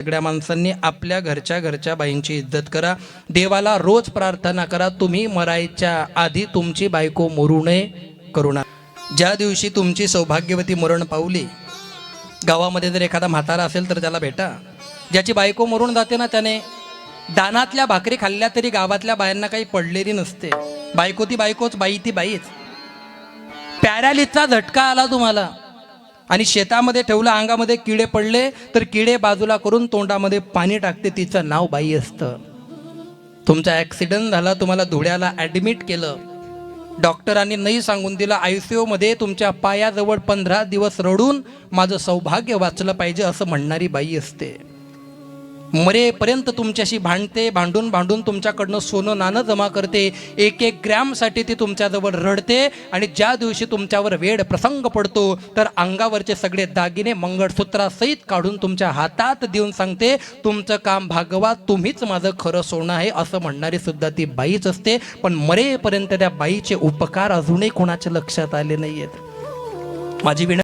सगळ्या माणसांनी आपल्या घरच्या घरच्या बाईंची इज्जत करा. देवाला रोज प्रार्थना करा. तुम्ही मरायच्या आधी तुमची बायको मरू नये करुणा ज्या दिवशी तुमची सौभाग्यवती मरण पावली गावामध्ये जर एखादा म्हातारा असेल तर त्याला भेटा. ज्याची बायको मरून जाते ना त्याने दानातल्या भाकरी खाल्ल्या तरी गावातल्या बायांना काही पडलेली नसते. बायको ती बायकोच बाई ती बाईच. पॅरालिसचा झटका आला तुम्हाला. आणि शेतामध्ये ठेवलं अंगामध्ये किडे पडले तर किडे बाजूला करून तोंडामध्ये पाणी टाकते तिचं नाव बाई असतं. तुमचा ॲक्सिडेंट झाला तुम्हाला धुळ्याला ॲडमिट केलं. डॉक्टरांनी नाही सांगून दिलं आय सी मध्ये तुमच्या पायाजवळ पंधरा दिवस रडून माझं सौभाग्य वाचलं पाहिजे असं म्हणणारी बाई असते. मरेपर्यंत तुमच्याशी भांडते भांडून भांडून तुमच्याकडनं सोनं नाणं जमा करते. एक एक ग्रॅमसाठी ती तुमच्याजवळ रडते आणि ज्या दिवशी तुमच्यावर वेळ प्रसंग पडतो तर अंगावरचे सगळे दागिने मंगळसूत्रासहित काढून तुमच्या हातात देऊन सांगते तुमचं काम भागवा तुम्हीच माझं खरं सोनं आहे असं म्हणणारी सुद्धा ती बाईच असते. पण मरेपर्यंत त्या बाईचे उपकार अजूनही कोणाच्या लक्षात आले नाही आहेत माझी विनंती